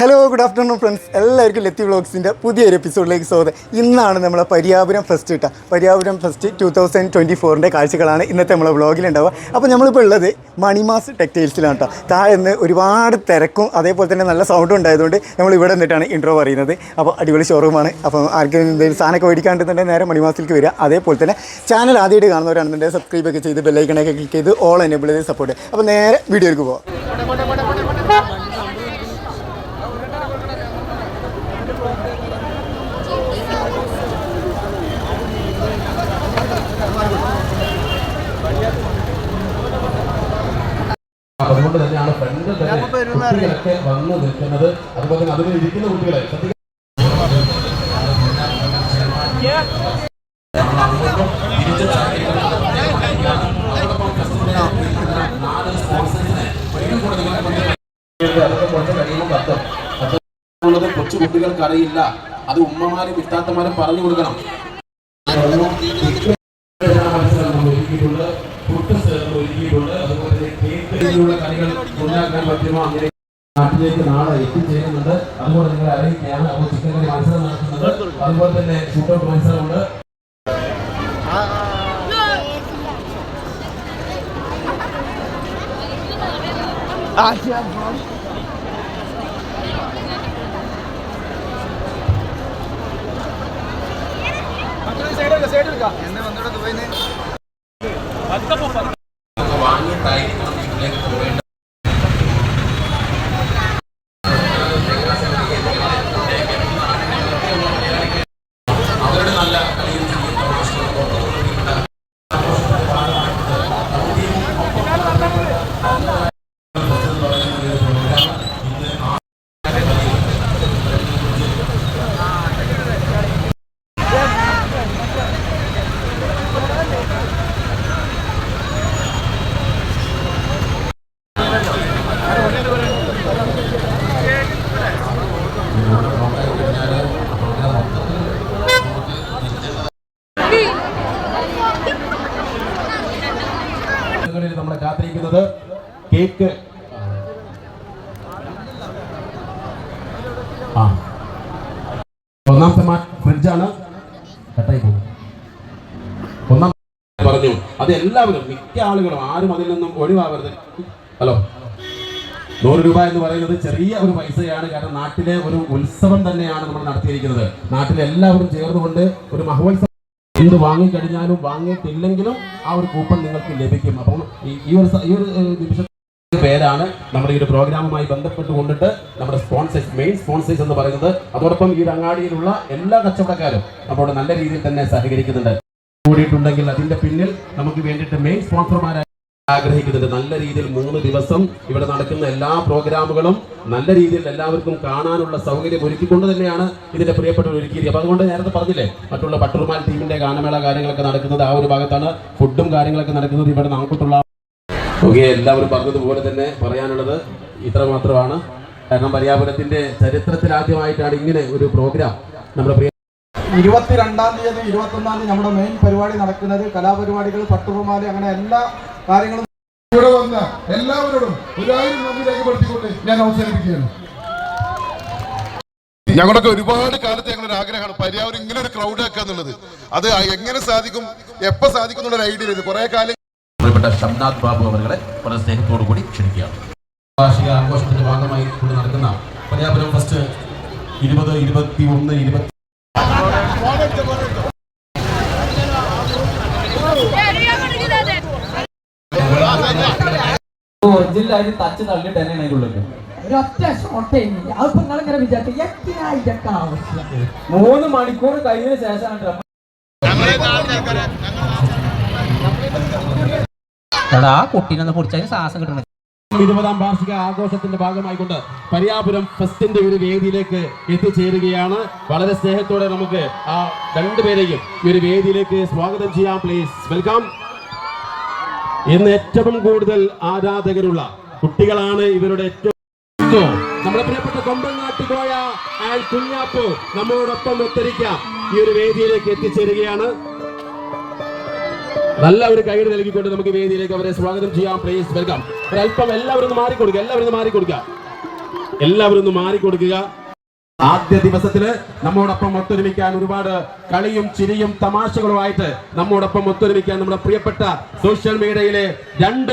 Hello good afternoon friends എല്ലാവർക്കും ലത്തി വ്ളോഗ്സിന്റെ പുതിയൊരു എപ്പിസോഡിലേക്ക് സ്വാഗതം. ഇന്നാണ് നമ്മളെ പര്യാപുരം ഫെസ്റ്റ് കിട്ടുക. Pariyapuram fest two thousand twenty ഫോറിന്റെ കാഴ്ചകളാണ് ഇന്നത്തെ നമ്മളെ വ്ളോഗിലുണ്ടാവുക അപ്പോൾ നമ്മളിപ്പോൾ ഉള്ളത് മണിമാസ് ടെക്സ്റ്റൈൽസിലാണ് കേട്ടോ താഴെ നിന്ന് ഒരുപാട് തിരക്കും അതേപോലെ തന്നെ നല്ല സൗണ്ടും ഉണ്ടായതുകൊണ്ട് നമ്മൾ ഇവിടെ നിന്നിട്ടാണ് ഇൻട്രോ പറയുന്നത്. അപ്പോൾ അടിപൊളി ഷോറൂമാണ് അപ്പോൾ ആർക്കും എന്തെങ്കിലും സാധനമൊക്കെ മേടിക്കാണ്ടെന്നുണ്ടെങ്കിൽ നേരെ മണിമാസിലേക്ക് വരിക. അതേപോലെ തന്നെ ചാനൽ ആദ്യമായിട്ട് കാണുന്നവരാണെന്നുണ്ടെങ്കിൽ സബ്സ്ക്രൈബ് ഒക്കെ ചെയ്ത് ബെല്ലൈക്കണൊക്കെ ക്ലിക്ക് ചെയ്ത് ഓൾ എനേബിൾ ചെയ്ത് സപ്പോർട്ട് അപ്പോൾ നേരെ വീഡിയോയിലേക്ക് പോകാം കുട്ടികളൊക്കെ വന്ന് നിൽക്കുന്നത് അതുപോലെ തന്നെ അതിൽ ഇരിക്കുന്ന കുട്ടികളെ. കൊച്ചു കുട്ടികൾക്കറിയില്ല. അത് ഉമ്മമാരും ഇത്താത്തമാരും പറഞ്ഞു കൊടുക്കണം മത്സരം നമ്മൾ ഒരുക്കിയിട്ടുണ്ട് ഫുഡ് നമ്മൾ ഒരുക്കിയിട്ടുണ്ട് അതുപോലെ തന്നെ കേക്ക് രീതിയിലുള്ള കളികൾ ഉണ്ടാക്കാൻ പറ്റുമോ അങ്ങനെ നാട്ടിലേക്ക് നാളെ എത്തിച്ചേരുന്നുണ്ട് അതുപോലെ നിങ്ങളെ അറിയിക്കുകയാണ്. അപ്പോൾ ചിക്കൻ കറി മത്സരം നടത്തുന്നത് അതുപോലെ തന്നെ ഷൂട്ടൗട്ട് മത്സരമുണ്ട്. വാങ്ങിയിട്ടായിരിക്കണം വീട്ടിലേക്ക് പോകേണ്ടത് അവരുടെ നല്ല കളിയും ചിരിയും തമാശകളും പുറത്തുകൊണ്ടിരിക്കുന്ന കളിൽ നമ്മളെ കാത്തിരിക്കുന്നത് കേക്ക് ആ. ഒന്നാമത്തെ ഫ്രിഡ്ജാണ്. കട്ടായി പോകും ഒന്നാം പറഞ്ഞു. അത് എല്ലാവരും മിക്ക ആളുകളും ആരും അതിൽ നിന്നും ഒഴിവാകരുത് ഹലോ. നൂറ് രൂപ എന്ന് പറയുന്നത് ചെറിയ ഒരു പൈസയാണ്. കാരണം നാട്ടിലെ ഒരു ഉത്സവം തന്നെയാണ് നമ്മൾ നടത്തിയിരിക്കുന്നത്. നാട്ടിലെ എല്ലാവരും ചേർന്നുകൊണ്ട് ഒരു മഹോത്സവം എന്ത് വാങ്ങിക്കഴിഞ്ഞാലും വാങ്ങിയിട്ടില്ലെങ്കിലും ആ ഒരു കൂപ്പൺ നിങ്ങൾക്ക് ലഭിക്കും. അപ്പം ഈ- ഒരു ഈ ഒരു നിമിഷ പേരാണ് നമ്മുടെ ഈ ഒരു പ്രോഗ്രാമുമായി ബന്ധപ്പെട്ട് കൊണ്ടിട്ട് നമ്മുടെ സ്പോൺസേഴ്സ് മെയിൻ സ്പോൺസേഴ്സ് എന്ന് പറയുന്നത്. അതോടൊപ്പം ഈ അങ്ങാടിയിലുള്ള എല്ലാ കച്ചവടക്കാരും നമ്മളോട് നല്ല രീതിയിൽ തന്നെ സഹകരിക്കുന്നുണ്ട്. കൂടിയിട്ടുണ്ടെങ്കിൽ അതിന്റെ പിന്നിൽ നമുക്ക് വേണ്ടിയിട്ട് മെയിൻ സ്പോൺസർമാരായി ആഗ്രഹിക്കുന്നുണ്ട്. നല്ല രീതിയിൽ മൂന്ന് ദിവസം ഇവിടെ നടക്കുന്ന എല്ലാ പ്രോഗ്രാമുകളും നല്ല രീതിയിൽ എല്ലാവർക്കും കാണാനുള്ള സൗകര്യം ഒരുക്കിക്കൊണ്ട് തന്നെയാണ് ഇതിന്റെ പ്രിയപ്പെട്ടവർ ഒരുക്കിയത് അപ്പൊ അതുകൊണ്ട് നേരത്തെ പറഞ്ഞില്ലേ മറ്റുള്ള പട്ടൂർമാൽ ടീമിന്റെ ഗാനമേള കാര്യങ്ങളൊക്കെ നടക്കുന്നത് ആ ഒരു ഭാഗത്താണ്. ഫുഡും കാര്യങ്ങളൊക്കെ നടക്കുന്നത് ഇവിടെ നമുക്കുള്ള ഓക്കെ എല്ലാവരും പറഞ്ഞതുപോലെ തന്നെ പറയാനുള്ളത് ഇത്ര മാത്രമാണ്. കാരണം പര്യാപുരത്തിന്റെ ചരിത്രത്തിൽ ആദ്യമായിട്ടാണ് ഇങ്ങനെ ഒരു പ്രോഗ്രാം നമ്മുടെ പ്രിയ ഇരുപത്തിരണ്ടാം തീയതി ഇരുപത്തൊന്നാം തീയതി നമ്മുടെ മെയിൻ പരിപാടി നടക്കുന്നത്. കലാപരിപാടികൾ പട്ടുപമാല അങ്ങനെ എല്ലാ കാര്യങ്ങളും ഇവിടെ വന്ന എല്ലാവരോടും ഒരായിരം നന്ദി രേഖപ്പെടുത്തിക്കൊണ്ട് ഞാൻ അവസാനിപ്പിക്കുകയാണ്. ഞങ്ങളൊക്കെ ഒരുപാട് കാലത്ത് ഞങ്ങളൊരു ആഗ്രഹമാണ് പര്യാവരം ഇങ്ങനെ ഒരു ക്രൗഡ് ആക്കുക എന്നുള്ളത്. അത് എങ്ങനെ സാധിക്കും എപ്പോൾ സാധിക്കും എന്നുള്ളൊരു ഐഡിയ ഇത് കുറേ കാലം പ്രിയപ്പെട്ട ഷംനാഥ് ബാബു അവരെ വളരെ സ്നേഹത്തോടു കൂടി ക്ഷണിക്കുകയാണ്. വാർഷിക ആഘോഷത്തിന്റെ ഭാഗമായി കൂടി നടക്കുന്ന പര്യാപുരം ഫസ്റ്റ് ഇരുപത് ഇരുപത്തി ഒന്ന് ഇരുപത്തി തള്ളിട്ട് തന്നെയാണ് അതിനുള്ളിൽ ഒരൊറ്റ ഷോട്ടേ അതിപ്പോ നിങ്ങളിങ്ങനെ വിചാരിച്ചു എത്തിനാ ഇതൊക്കെ ആവശ്യം. മൂന്ന് മണിക്കൂർ കഴിഞ്ഞതിന് ശേഷമാണ് എടാ ആ കുട്ടീനെ പൊടിച്ചതിന് ശ്വാസം കിട്ടണം. ഇരുപതാം വാർഷിക ആഘോഷത്തിന്റെ ഭാഗമായിക്കൊണ്ട് പരിയാപുരം ഫെസ്റ്റിന്റെ ഒരു വേദിയിലേക്ക് എത്തിച്ചേരുകയാണ്. വളരെ സ്നേഹത്തോടെ നമുക്ക് ആ രണ്ടുപേരെയും ഈ ഒരു വേദിയിലേക്ക് സ്വാഗതം ചെയ്യാം പ്ലീസ് വെൽക്കം ഇന്ന് ഏറ്റവും കൂടുതൽ ആരാധകരുള്ള കുട്ടികളാണ് ഇവരുടെ ഏറ്റവും നമ്മുടെ പ്രിയപ്പെട്ട കൊമ്പനാട്ടുകോയ ആൻഡ് കുഞ്ഞാപ്പു നമ്മളോടൊപ്പം ഒത്തിരിക്കാം. ഈ ഒരു വേദിയിലേക്ക് എത്തിച്ചേരുകയാണ്. നല്ല ഒരു കൈയ്യടി നൽകിക്കൊണ്ട് നമുക്ക് വേദിയിലേക്ക് അവരെ സ്വാഗതം ചെയ്യാം. പ്ലീസ് വെൽക്കം അല്പം എല്ലാവരും ഒന്ന് മാറിക്കൊടുക്കുക. എല്ലാവരും ഒന്ന് മാറിക്കൊടുക്കുക. എല്ലാവരും ഒന്ന് മാറിക്കൊടുക്കുക. ആദ്യ ദിവസത്തിൽ നമ്മോടൊപ്പം ഒത്തൊരുമിക്കാൻ ഒരുപാട് കളിയും ചിരിയും തമാശകളുമായിട്ട് നമ്മോടൊപ്പം ഒത്തൊരുമിക്കാൻ നമ്മുടെ പ്രിയപ്പെട്ട സോഷ്യൽ മീഡിയയിലെ രണ്ട്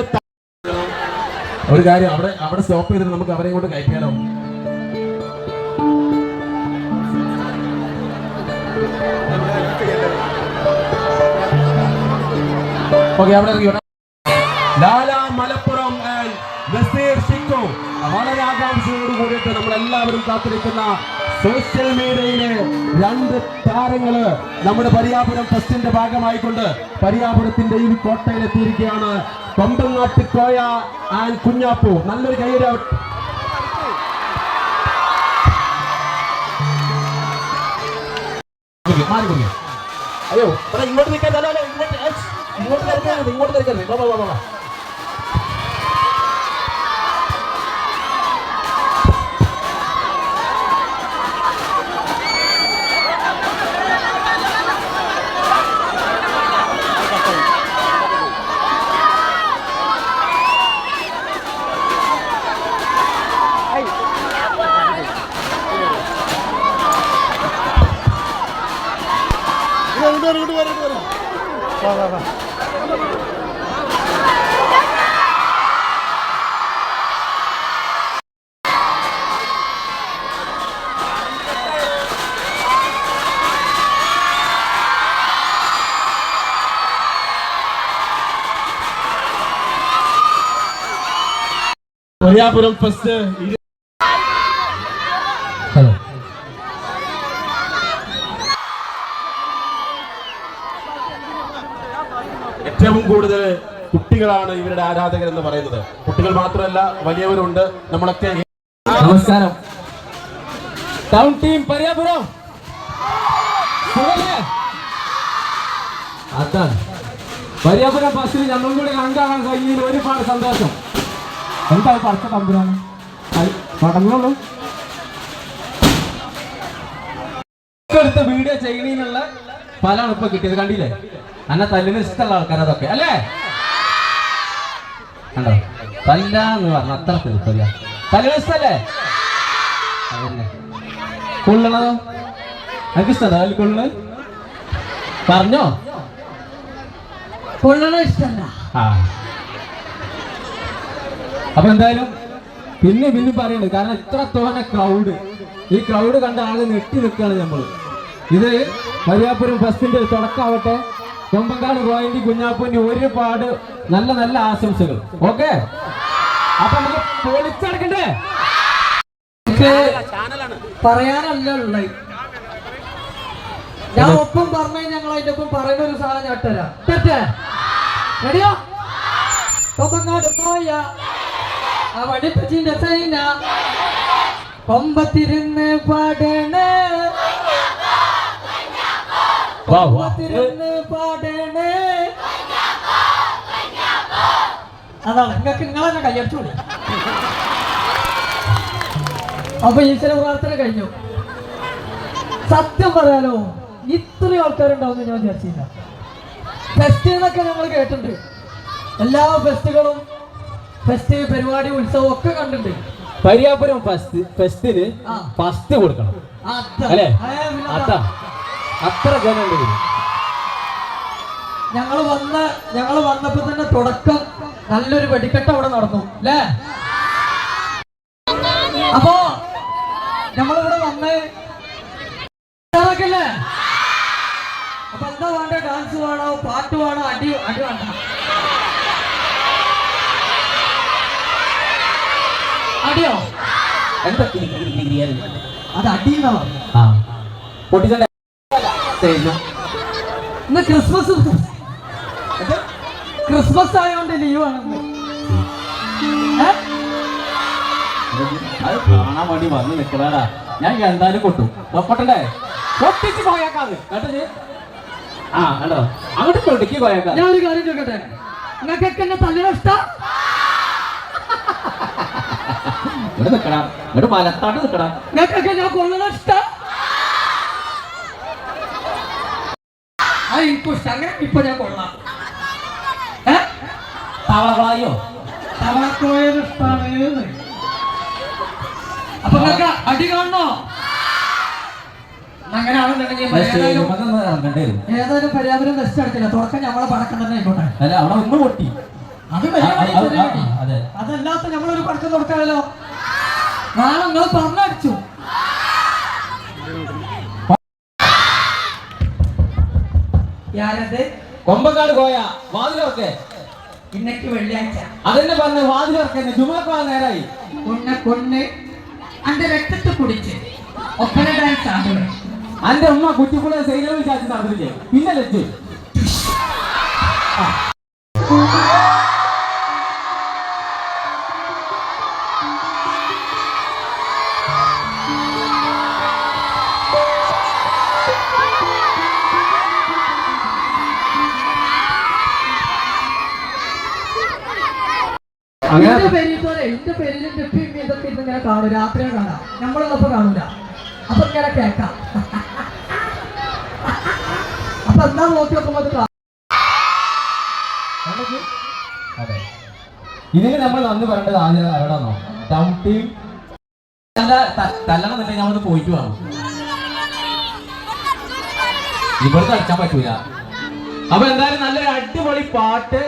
ഒരു കാര്യം അവിടെ അവിടെ സ്റ്റോപ്പ് ചെയ്തിട്ട് നമുക്ക് അവരെയും കൊണ്ട് കയറ്റിയാലോ? ഓക്കെ അവിടെ ലാല മലപ്പുറം നസീർ ഷിക്കു വളരെ ആകാംക്ഷയോട് കൂടിയിട്ട് നമ്മൾ എല്ലാവരും കാത്തിരിക്കുന്ന സോഷ്യൽ മീഡിയയിലെ രണ്ട് താരങ്ങൾ നമ്മുടെ പരിയാപുരം ഫെസ്റ്റിന്റെ ഭാഗമായിക്കൊണ്ട് പരിയാപുരത്തിന്റെ ഈ കോട്ടയിലെത്തിയിരിക്കുകയാണ്. കൊമ്പങ്ങാട്ട് കോയ ആൻഡ് കുഞ്ഞാപ്പു. നല്ലൊരു കൈ അവർ- മാറി അയ്യോ എടാ, ഇങ്ങോട്ട് നിൽക്കാൻ ഇങ്ങോട്ട് ഇങ്ങോട്ട് തിരക്കരുത് ഇങ്ങോട്ട് തിരക്കരുത് വാ, വാ, വാ, വാ, വാ. പരിയാപുരം ഫസ്റ്റ് ഇരു- ഹലോ ഏറ്റവും കൂടുതൽ കുട്ടികളാണ് ഇവരുടെ ആരാധകർ എന്ന് പറയുന്നത്. കുട്ടികൾ മാത്രമല്ല വലിയവരുണ്ട്. നമ്മളൊക്കെ നമസ്കാരം. Town team Pariyapuram. അതാണ്. പരിയാപുരം ബസ്സിൽ ഞങ്ങളും കൂടി കണ്ടാകാൻ കഴിഞ്ഞതിൽ ഒരുപാട് സന്തോഷം. എന്താ പറച്ച തമ്പുരാണ് പടങ്ങളുള്ളൂ എടുത്ത വീഡിയോ ചെയ്യണീന്നുള്ള ഫലമാണ് ഇപ്പൊ കിട്ടിയത്. കണ്ടില്ലേ? അന്നെ തല്ലിന് ഇഷ്ടമുള്ള ആൾക്കാരതൊക്കെ. അല്ലേ? കണ്ടോ? തല്ലാന്ന് പറഞ്ഞ അത്ര തീർപ്പില്ല തല്ലിന് കൊള്ളണോ അതന്നെ. കൊള്ളണോ? എനിക്ക് ഇഷ്ടമല്ല അതിൽ പറഞ്ഞോ? കൊള്ളണോ ഇഷ്ടല്ല? ആ. അപ്പൊ എന്തായാലും പിന്നെ പിന്നെ പറയുന്നത് കാരണം ഇത്ര തോന്നെ ക്രൗഡ് ഈ ക്രൗഡ് കണ്ട ആകെ നെട്ടി നിൽക്കുകയാണ് നമ്മൾ ഇത് മരിയാപുരം ബസ്സിന്റെ തുടക്കമാവട്ടെ. കൊമ്പങ്കാട് ഗോയന്റി കുഞ്ഞാപ്പൂന്റെ ഒരുപാട് നല്ല നല്ല ആശംസകൾ. ഓക്കെ? അപ്പൊ നമുക്ക് പൊളിച്ചടക്കണ്ടേ? പറയാനല്ല ഉള്ളത് ഞാൻ ഒപ്പം പറഞ്ഞ ഞങ്ങൾ അതിന്റെ ഒപ്പം പറയുന്ന ഒരു സാധനം ഞാൻ ഇട്ടുതരാം തെറ്റേ റെഡിയോ കൊമ്പങ്ങാട് പോയ ആ വടിപ്പച്ചിന്റെ സൈന. കൊമ്പത്തിരുന്ന് പാടണേ. കൊമ്പത്തിരുന്ന് പാടണേ അതാണ്. നിങ്ങൾക്ക് നിങ്ങളെന്നെ കയ്യടിച്ചോളി അപ്പൊ ഈശ്വര പ്രാർത്ഥന കഴിഞ്ഞു. സത്യം പറയാലോ ഇത്രയും ആൾക്കാരുണ്ടാവും ഞാൻ വിചാരിച്ചില്ല. ഫെസ്റ്റ് എന്നൊക്കെ നമ്മൾ കേട്ടിട്ടുണ്ട്. എല്ലാ ഫെസ്റ്റുകളും ഫെസ്റ്റ് പരിപാടി ഉത്സവം ഒക്കെ കണ്ടിട്ടുണ്ട്. പരിയാപുരം ഫസ്റ്റ് ഫെസ്റ്റിന്. ഫസ്റ്റ് കൊടുക്കണം. അല്ലേ? അത്ര. അതാ. അത്ര ജനമുണ്ട് ഞങ്ങൾ വന്ന ഞങ്ങൾ വന്നപ്പോ തന്നെ തുടക്കം നല്ലൊരു വെടിക്കെട്ട് അവിടെ നടന്നു അല്ലേ അപ്പോ നമ്മളിവിടെ വന്ന് അല്ലേ അപ്പൊ എന്താ വേണ്ട? ഡാൻസ് വേണോ? പാട്ട് വേണോ? അടി അടി വേണ്ട. അടിയോ? എന്താ? അത് അടി എന്നാ പറഞ്ഞു. ഇന്ന് ക്രിസ്മസ് ക്രിസ്മസ് ആയതുകൊണ്ട് ലീവാണ് അത് കാണാൻ വേണ്ടി വന്ന് നിക്കണടാ. ഞാൻ എന്തായാലും കൊട്ടും. കൊട്ടണ്ടേ കൊട്ടിച്ച് പോയേക്കാത്. കേട്ടത് ആ കണ്ടോ? അങ്ങോട്ട് പൊട്ടിക്ക് പോയേക്കാം ഞാൻ ഒരു കാര്യം ചോദിക്കട്ടെ? നിങ്ങൾക്കൊക്കെ എന്നെ തല്ലിന ഇഷ്ടം? ഇവിടെ നിക്കണം ഇവിടെ മലത്താട്ട് നിക്കണം നിങ്ങൾക്കൊക്കെ ഞാൻ കൊള്ളണ ഇഷ്ടം? അത് എനിക്കും ഇഷ്ടം അങ്ങനെ ഇപ്പൊ ഞാൻ കൊള്ളാം. തവളകളായോ? തവളക്കോയത് ഇഷ്ടാണ് അപ്പൊ നിങ്ങൾക്ക് അടി കാണണോ? അങ്ങനെയാണെന്നുണ്ടെങ്കിൽ ഏതായാലും ഇറങ്ങണ്ടേ ഏതായാലും പര്യാവരം വെസ്റ്റ് അടക്കില്ല തുടക്കം ഞമ്മളെ പടക്കം തന്നെ ആയിക്കോട്ടെ. അല്ല അവിടെ ഒന്ന് പൊട്ടി. അത്. അതല്ലാത്ത ഞമ്മളൊരു പടക്കം തുടക്കാമല്ലോ നാളെ നിങ്ങൾ പറഞ്ഞടിച്ചു കൊമ്പക്കാട് പോയ വാതിലൊക്കെ ഇന്നക്ക് വെള്ളിയാഴ്ച. അതെന്നെ പറഞ്ഞ വാതിലൊക്കെ ജുമാക്കാ നേരായി. ഉണ്ണ കൊണ്ണ് അന്റെ രക്തത്തെ കുടിച്ച് ഒപ്പന ഡാൻസ് ആടുക. അന്റെ ഉമ്മ കുറ്റിപ്പുള്ള സൈനവിൽ ചാച്ചി നടന്നില്ലേ പിന്നെ ലജ്ജു. എന്റെ പേരിൽ പോലെ എന്റെ പേരിൽ എന്റെ ഇതൊക്കെ ഇരുന്ന് ഇങ്ങനെ കാണും. രാത്രിയെ കാണാം. നമ്മളുള്ളപ്പോ കാണൂല. അപ്പൊ ഇങ്ങനെ കേക്കാം അപ്പൊ എന്താ നോക്കി നോക്കുമ്പോ അത് കാണാം. അതെ. ഇതിന് നമ്മൾ നന്ദി പറയേണ്ടത് ആദ്യം ആരോടാണോ ടൗൺ ടീം. തല്ലണം എന്നുണ്ടെങ്കിൽ നമ്മളത് പോയിട്ട് വേണം ഇവിടുത്തെ അടിച്ചാൻ പറ്റൂല. അപ്പൊ എന്തായാലും നല്ലൊരു അടിപൊളി പാട്ട്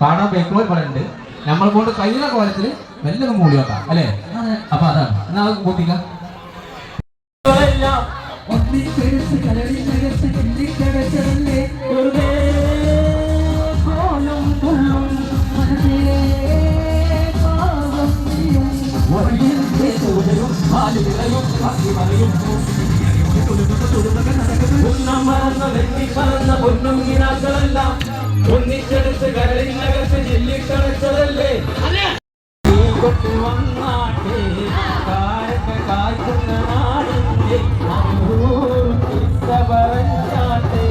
കാണാൻ പേക്കുമ്പോൾ പറയുന്നുണ്ട് നമ്മളെ കൊണ്ട് കഴിയുന്ന കോലത്തിൽ മെല്ലൊന്ന് മൂടി വെക്കാം അല്ലേ. അപ്പൊ അതാണ്. എന്നാ അത് കൂട്ടിക്കാം. ഒന്നിച്ചെടുത്ത് കലടിനകത്ത് കിള്ളിക്കടച്ചതല്ലേ വെറുതെ കോലം കൊള്ളും ഒന്നിച്ചെടുത്ത് കരളിനകത്ത് ജില്ലിക്കളച്ചതല്ലേ വന്നാട്ടെ കാരൊക്കെ കായ്ക്കുന്ന നാടിന്റെ പറഞ്ഞാട്ടെ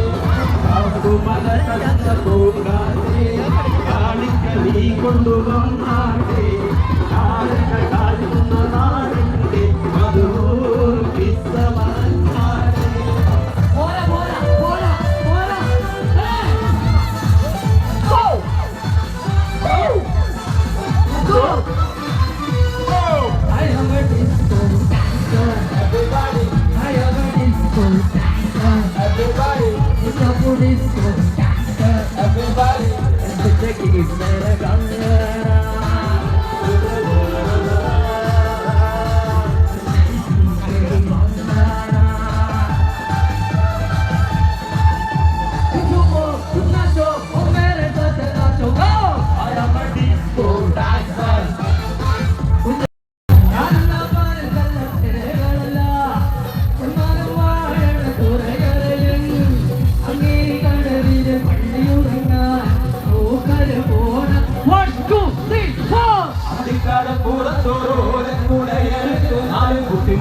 നീ കൊണ്ടുവന്നാട്ടെ കാരൊക്കെ Everybody, and the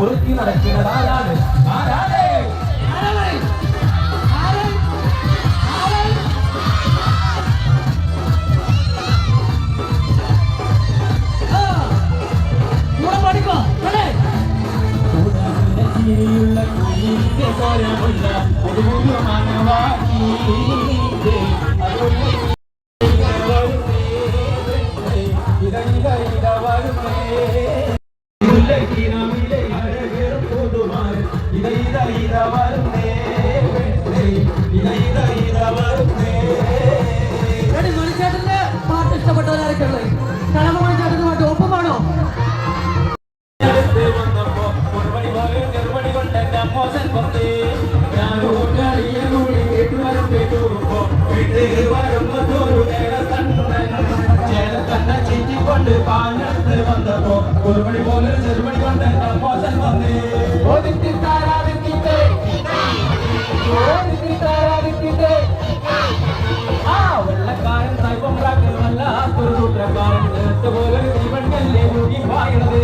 കുട്ടി മുറുക്കി മണിച്ചേട്ടന്റെ പാട്ട് ഇഷ്ടപ്പെട്ടവരാരൊക്കെ ഉള്ളത്? കടമ മണിച്ചേട്ടന്റെ പാട്ട് ഒപ്പമാണോ? കൊണ്ട് പാഞ്ഞത്ത് വന്നപ്പോ ഒരു മണി പോലെ ചെറുമണി കൊണ്ട് മോശം വന്നേ വല്ലാത്തൊരു സൂത്രക്കാരൻ പോലെ ജീവനല്ലേ മുഴുകി പായണത്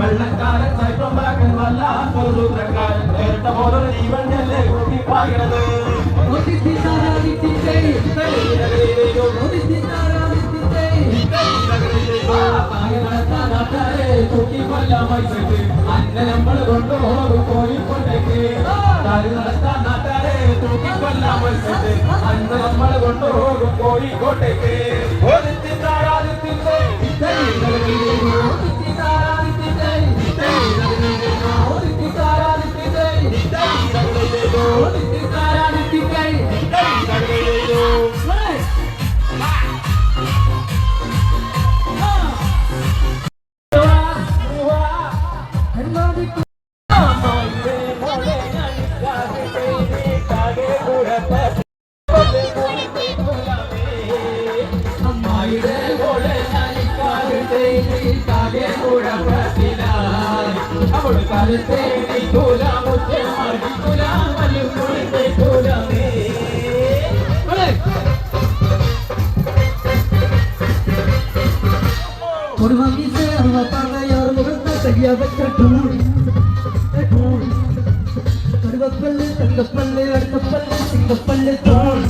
വെള്ളക്കാരൻ സൈവം വല്ലാത്തൊരു സൂത്രക്കാരൻ നേരത്ത പോലെ ജീവനല്ലേ മുഴുകി പായണത് ഒത്തിരി നാട്ടാരെ കുട്ടിമല്ല മത്സരത്തിൽ അന്നെ നമ്മൾ കൊണ്ടുപോകും കോഴിക്കോട്ടേക്ക്. കളി നടത്താൻ നാട്ടാരെ തൂക്കിക്കൊല്ല മത്സരത്തിൽ അന്ന് നമ്മൾ കൊണ്ടുപോകും കോഴിക്കോട്ടേക്ക്. താരാതിത്തിന്റെ താരാതിത്തിന്റെ താരാതിത്തിന്റെ முகத்த சரியாக கட்டும் கருவப்பல்லு தங்கப்பல்லு அடுத்தப்பல்லு சிங்கப்பல்லு தோல்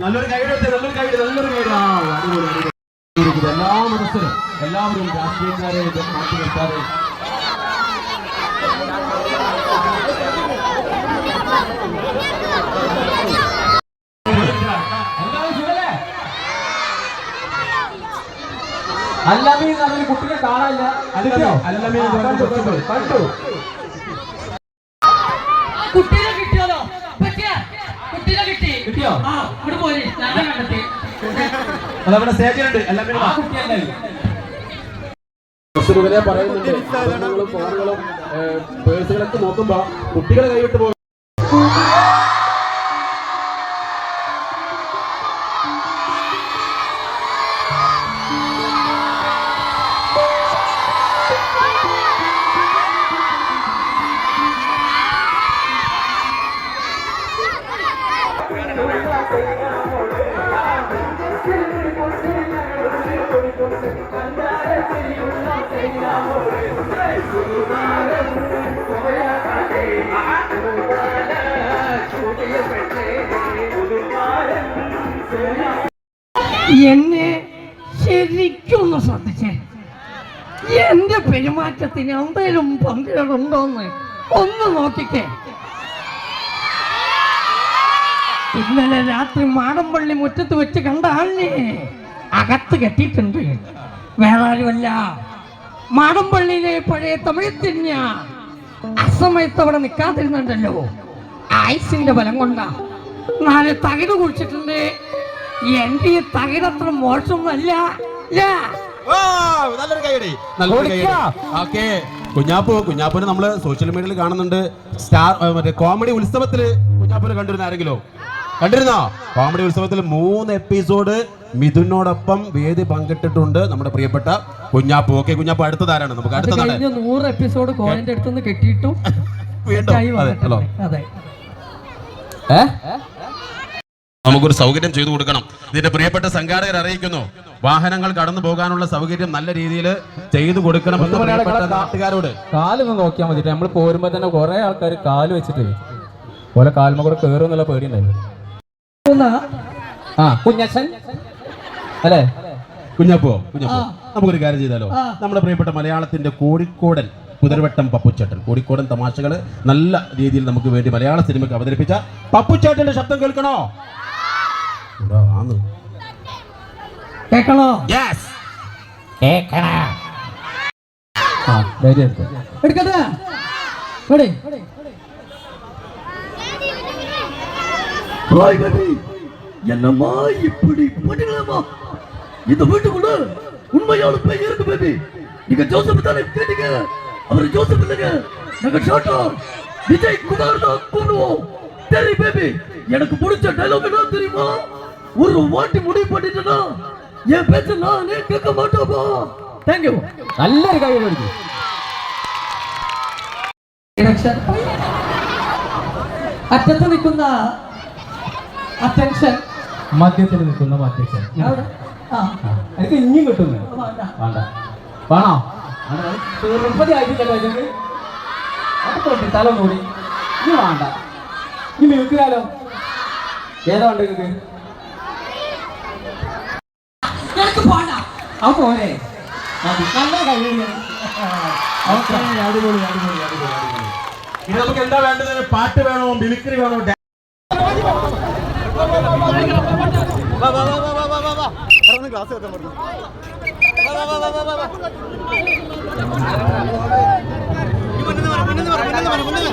നല്ലൊരു കൈയുടെ നല്ലൊരു കൈയുടെ നല്ലൊരു കൈയുടെ ആ, അടിപൊളി, അടിപൊളി. ഇത് എല്ലാ മതസ്ഥരും എല്ലാവരും രാഷ്ട്രീയക്കാരെ ഇത് മാറ്റി നിർത്താതെ അല്ലാമീൻ എന്ന് പറഞ്ഞൊരു കുട്ടിയെ? കാണാനില്ല പറഞ്ഞ കൊച്ചുമോൾ. കണ്ടു കുട്ടീനെ കിട്ടിയാലോ പറ്റിയ? കുട്ടീനെ കിട്ടി. കിട്ടിയോ? ആ ഇവിടെ പോയി ഞാൻ കണ്ടെത്തി അതവിടെ സ്റ്റേജിലുണ്ട്. അല്ലമേ ആ കുട്ടിയല്ലേ പറയുന്നുണ്ട്. ഫോണുകളും പേഴ്സുകളൊക്കെ നോക്കുമ്പോ കുട്ടികളെ കൈവിട്ട് പോകും. എന്നെ ശരിക്കൊന്ന് ശ്രദ്ധിച്ചേ. എന്റെ പെരുമാറ്റത്തിന് എന്തെങ്കിലും പങ്കുകളുണ്ടോന്ന് ഒന്ന് നോക്കിക്കേ. ഇന്നലെ രാത്രി മാടമ്പള്ളി മുറ്റത്ത് വെച്ച് കണ്ട ആളിനെ അകത്ത് കെട്ടിയിട്ടുണ്ട്. വേറെ ആരുമല്ല മാടമ്പള്ളിയിലെ പഴയ തമിഴ് തിരിഞ്ഞ അസമയത്ത് അവിടെ നിൽക്കാതിരുന്നുണ്ടല്ലോ ആയുസിന്റെ ബലം കൊണ്ടാ. നാല് തകിട് കുഴിച്ചിട്ടുണ്ട്. എന്റെ ഈ നല്ലൊരു കൈയടി. ഓക്കെ. കുഞ്ഞാപ്പു കുഞ്ഞാപ്പുനെ നമ്മൾ സോഷ്യൽ മീഡിയയിൽ കാണുന്നുണ്ട്. സ്റ്റാർ മറ്റേ കോമഡി ഉത്സവത്തിൽ കുഞ്ഞാപ്പുനെ കണ്ടിരുന്ന ആരെങ്കിലോ കണ്ടിരുന്നോ? കോമഡി ഉത്സവത്തിൽ മൂന്ന് എപ്പിസോഡ് മിഥുനോടൊപ്പം വേദി പങ്കിട്ടിട്ടുണ്ട് നമ്മുടെ പ്രിയപ്പെട്ട കുഞ്ഞാപ്പു. ഓക്കെ അടുത്ത അടുത്തതാരാണ് നമുക്ക് അടുത്ത അടുത്തതാണ് നൂറ് എപ്പിസോഡ് കോലിന്റെ അടുത്തുനിന്ന് കെട്ടിയിട്ടും നമുക്കൊരു സൗകര്യം ചെയ്തു കൊടുക്കണം. ഇതിന്റെ പ്രിയപ്പെട്ട സംഘാടകർ അറിയിക്കുന്നു. വാഹനങ്ങൾ കടന്നു പോകാനുള്ള സൗകര്യം നല്ല രീതിയിൽ ചെയ്തു കൊടുക്കണം എന്ന് പ്രിയപ്പെട്ട നാട്ടുകാരോട്. കാലൊന്ന് നോക്കിയാൽ മതി. നമ്മൾ പോരുമ്പോ തന്നെ കുറെ ആൾക്കാർ കാൽ വെച്ചിട്ട് പോലെ കാൽമ കൂടെ കയറും എന്നുള്ള പേടിയുണ്ടായിരുന്നു. ആ കുഞ്ഞച്ഛൻ? അല്ലേ? കുഞ്ഞപ്പോ കുഞ്ഞപ്പോ നമുക്കൊരു കാര്യം ചെയ്താലോ? നമ്മുടെ പ്രിയപ്പെട്ട മലയാളത്തിന്റെ കോഴിക്കോടൻ കുതിരവട്ടം പപ്പുച്ചേട്ടൻ. കോഴിക്കോടൻ തമാശകൾ നല്ല രീതിയിൽ നമുക്ക് വേണ്ടി മലയാള സിനിമയ്ക്ക് അവതരിപ്പിച്ച പപ്പുച്ചേട്ടന്റെ ശബ്ദം കേൾക്കണോ? കേൾക്കണോ യെസ് കേക്കണോ? ആ ധൈര്യം. എടുക്കട്ടെ? ഇവിടെ ஹாய் பேபி என்னம்மா இப்படி பண்ணிடலாமா இந்த வீட்டுக்குள்ள உண்மையான பேய் இருக்கு பேபி நீங்க ஜோசப் தானே கேட்டீங்க அவர் ஜோசப் இல்லைங்க நாங்க ஷார்ட்டா விஜய் குமார் தான் கூடுவோம் சரி பேபி எனக்கு பிடிச்ச டைலாக் என்ன தெரியுமா ஒரு வாட்டி முடிவு பண்ணிட்டேன்னா என் பேச்ச நானே கேட்க மாட்டோமா தேங்க்யூ നല്ലൊരു കൈ മേടിക്കും അറ്റത്ത് നിൽക്കുന്ന അറ്റൻഷൻ. മധ്യത്തിൽ നിൽക്കുന്ന അധ്യക്ഷൻ ആ. എനിക്ക് ഇനിയും കിട്ടുന്നു വേണ്ട. വേണ്ട. വേണോ? തിരുപ്പതി ആയിട്ടില്ലല്ലോ അത് തല മൂടി. ഇനി വേണ്ട. ഇനി മിൽക്കിയാലോ ഏതാ ഉണ്ട് ഇത് കഴിവ് അടിപൊളി അടിപൊളി അടിപൊളി അടിപൊളി. ഇനി നമുക്ക് എന്താ വേണ്ടത്? പാട്ട് വേണോ? മിമിക്രി വേണോ? പെട്ടെന്ന് ക്ലാസ് കത്താൻ പറഞ്ഞു. മുന്നേ